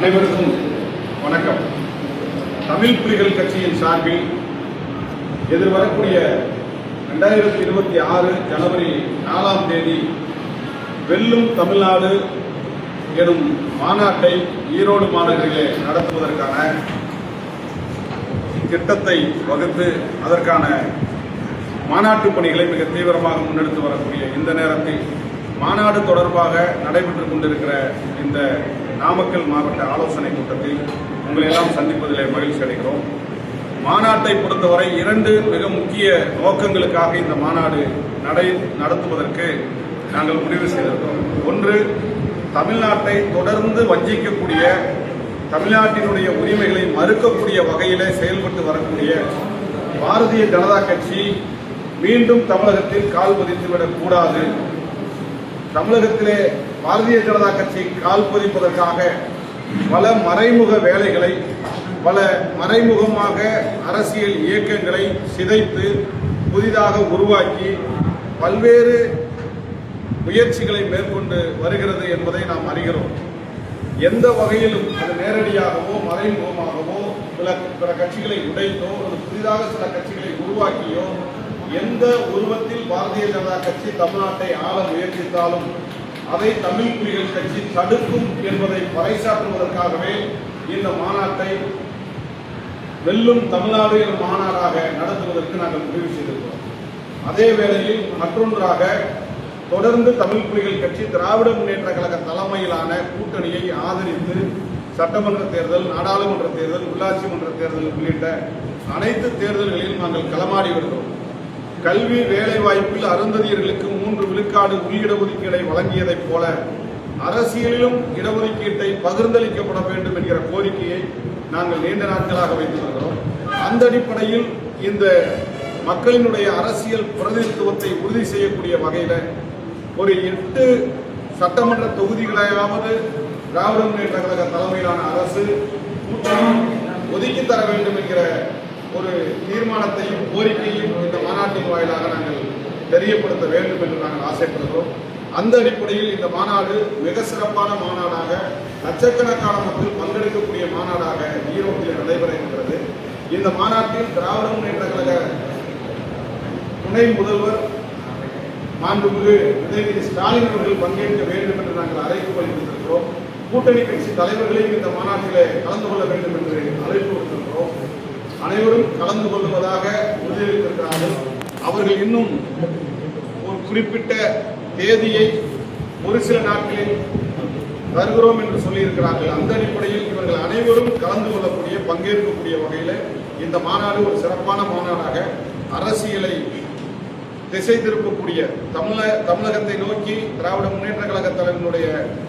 அனைவருக்கும் வணக்கம். தமிழ் புலிகள் கட்சியின் சார்பில் எதிர்வரக்கூடிய ரெண்டாயிரத்தி இருபத்தி ஆறு ஜனவரி நாலாம் தேதி வெல்லும் தமிழ்நாடு எனும் மாநாட்டை ஈரோடு மாநகரிலே நடத்துவதற்கான திட்டத்தை வகுத்து அதற்கான மாநாட்டு பணிகளை மிக தீவிரமாக முன்னெடுத்து வரக்கூடிய இந்த நேரத்தில் மாநாடு தொடர்பாக நடைபெற்றுக் கொண்டிருக்கிற இந்த நாமக்கல் மாவட்ட ஆலோசனை கூட்டத்தில் உங்களை எல்லாம் சந்திப்பதிலே மகிழ்ச்சி அடைகிறோம். மாநாட்டை பொறுத்தவரை இரண்டு மிக முக்கிய நோக்கங்களுக்காக இந்த மாநாடு நடை நடத்துவதற்கு நாங்கள் முடிவு செய்திருக்கிறோம். ஒன்று தமிழ்நாட்டை தொடர்ந்து வஞ்சிக்கக்கூடிய தமிழ்நாட்டினுடைய உரிமைகளை மறுக்கக்கூடிய வகையிலே செயல்பட்டு வரக்கூடிய பாரதிய ஜனதா கட்சி மீண்டும் தமிழகத்தில் கால் பதித்துவிடக் கூடாது. தமிழகத்திலே பாரதிய ஜனதா கட்சி கால் பதிப்பதற்காக பல மறைமுக வேலைகளை பல மறைமுகமாக அரசியல் இயக்கங்களை சிதைத்து புதிதாக உருவாக்கி பல்வேறு முயற்சிகளை மேற்கொண்டு வருகிறது என்பதை நாம் அறிகிறோம். எந்த வகையிலும் அது நேரடியாகவோ மறைமுகமாகவோ சில பிற கட்சிகளை உடைத்தோ அல்லது புதிதாக சில கட்சிகளை உருவாக்கியோ எந்த உருவத்தில் பாரதிய ஜனதா கட்சி தமிழ்நாட்டை ஆள முயற்சித்தாலும் அதை தமிழ் புலிகள் கட்சி தடுக்கும் என்பதை பறைசாற்றுவதற்காகவே இந்த மாநாட்டை வெல்லும் தமிழ்நாடு எனும் மாநாடாக நடத்துவதற்கு நாங்கள் முடிவு செய்திருக்கிறோம். அதே வேளையில் மற்றொன்றாக தொடர்ந்து தமிழ் புலிகள் கட்சி திராவிட முன்னேற்ற கழக தலைமையிலான கூட்டணியை ஆதரித்து சட்டமன்ற தேர்தல் நாடாளுமன்ற தேர்தல் உள்ளாட்சி மன்ற தேர்தல் உள்ளிட்ட அனைத்து தேர்தல்களிலும் நாங்கள் களமாடி வருகிறோம். கல்வி வேலைவாய்ப்பில் அருந்ததியர்களுக்கு மூன்று விழுக்காடு உள்இடஒதுக்கீடை வழங்கியதைப் போல அரசியலிலும் இடஒதுக்கீட்டை பகிர்ந்தளிக்கப்பட வேண்டும் என்கிற கோரிக்கையை நாங்கள் நீண்ட நாட்களாக வைத்து வருகிறோம் அந்த அடிப்படையில் இந்த மக்களினுடைய அரசியல் பிரதிநிதித்துவத்தை உறுதி செய்யக்கூடிய வகையில் ஒரு எட்டு சட்டமன்ற தொகுதிகளையாவது திராவிட முன்னேற்ற கழக தலைமையிலான அரசு கூட்டணி ஒதுக்கி தர வேண்டும் என்கிற ஒரு தீர்மானத்தையும் கோரிக்கையும் இந்த மாநாட்டின் வாயிலாக நாங்கள் தெரியப்படுத்த வேண்டும் என்று நாங்கள் ஆசைப்படுகிறோம். அந்த அடிப்படையில் இந்த மாநாடு மிக சிறப்பான மாநாடாக லட்சக்கணக்கான மக்கள் பங்கெடுக்கக்கூடிய மாநாடாக ஈரோட்டில் நடைபெற இருக்கிறது. இந்த மாநாட்டில் திராவிட முன்னேற்ற கழக துணை முதல்வர் மாண்புமிகு உதயநிதி ஸ்டாலின் அவர்கள் பங்கேற்க வேண்டும் என்று நாங்கள் அழைப்பு அளித்திருக்கிறோம் கூட்டணி கட்சி தலைவர்களையும் இந்த மாநாட்டிலே கலந்து கொள்ள வேண்டும் என்று அழைப்பு விடுத்திருக்கிறோம். அனைவரும் கலந்து கொள்வதாக உறுதியளித்திருக்கிறார்கள். அவர்கள் இன்னும் ஒரு குறிப்பிட்ட தேதியை ஒரு சில நாட்களில் தருகிறோம் என்று சொல்லியிருக்கிறார்கள். அந்த அடிப்படையில் இவர்கள் அனைவரும் கலந்து கொள்ளக்கூடிய பங்கேற்கக்கூடிய வகையில் இந்த மாநாடு ஒரு சிறப்பான மாநாடாக அரசியலை திசை திருப்பக்கூடிய தமிழ தமிழகத்தை நோக்கி திராவிட முன்னேற்ற கழக தலைவனுடைய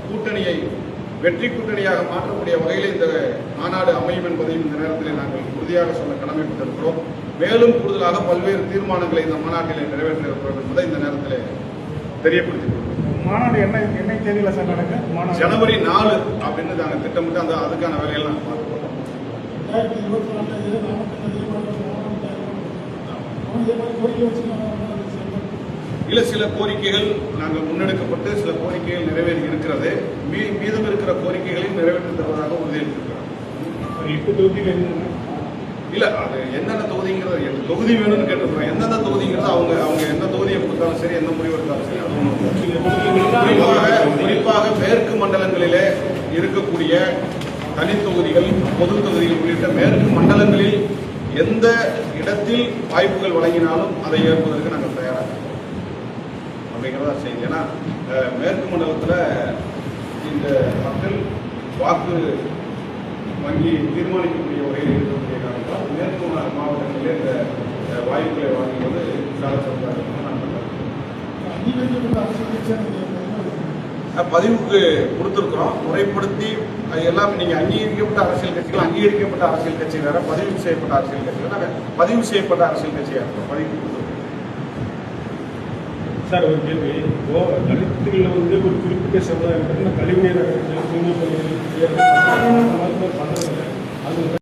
கூட்டணியை வெற்றி கூட்டணியாக மாற்றக்கூடிய வகையில் இந்த மாநாடு அமையும் என்பதையும் இந்த நேரத்தில் நாங்கள் உறுதியாக சொல்ல கடமைப்பட்டிருக்கிறோம் மேலும் கூடுதலாக பல்வேறு தீர்மானங்களை இந்த மாநாட்டில் நிறைவேற்ற இருக்கிறோம் என்பதை இந்த நேரத்தில் தெரியப்படுத்திக் மாநாடு என்ன என்ன தேதியில் சார் நடக்கு ஜனவரி நாலு அப்படின்னு நாங்கள் திட்டமிட்டு அந்த அதுக்கான வேலையெல்லாம் நாங்கள் பார்க்கிறோம் ரெண்டாயிரத்தி இருபத்தி நாலில் இல்ல சில கோரிக்கைகள் நாங்கள் முன்னெடுக்கப்பட்டு சில கோரிக்கைகள் நிறைவேறி இருக்கிறது. மீ மீதம் இருக்கிற கோரிக்கைகளையும் நிறைவேற்றி தருவதாக உறுதியளித்திருக்கிறார் எட்டு தொகுதியில் இல்ல அது என்னென்ன தொகுதிங்கிறது எனக்கு தொகுதி வேணும்னு கேட்டிருக்கிறோம் எந்தெந்த தொகுதிங்கிறது அவங்க அவங்க எந்த தொகுதியை கொடுத்தாலும் சரி எந்த முடிவு எடுத்தாலும் சரி அது குறிப்பாக குறிப்பாக மேற்கு மண்டலங்களிலே இருக்கக்கூடிய தனி தொகுதிகள் பொது தொகுதிகள் உள்ளிட்ட மேற்கு மண்டலங்களில் எந்த இடத்தில் வாய்ப்புகள் வழங்கினாலும் அதை ஏற்பதற்கு நாங்கள். அப்படிங்கிறதா செய்யும் ஏன்னா மேற்கு மண்டலத்தில் இந்த மக்கள் வாக்கு வங்கி தீர்மானிக்கக்கூடிய வகையில் இருக்கக்கூடிய காரணத்தால் மேற்கு மாவட்டங்களிலே இந்த அஹ், வாய்ப்புகளை வழங்குவது சால சிறப்பாக அரசியல் கட்சியாக பதிவுக்கு கொடுத்துருக்குறோம். முறைப்படுத்தி அது எல்லாமே நீங்கள் அங்கீகரிக்கப்பட்ட அரசியல் கட்சிகள் அங்கீகரிக்கப்பட்ட அரசியல் கட்சி வேற பதிவு செய்யப்பட்ட அரசியல் கட்சிகள் வேற நாங்கள் பதிவு செய்யப்பட்ட அரசியல் கட்சியாக இருக்கோம். பதிவு கொடுத்துருக்கோம் சார் ஒரு கேள்வி. இப்போ தலித்துகளில் வந்து ஒரு குறிப்பிட்ட சமுதாயம் பார்த்தீங்கன்னா கழிவுநீர் அகற்றல் தூய்மை பணிகள் மருத்துவர்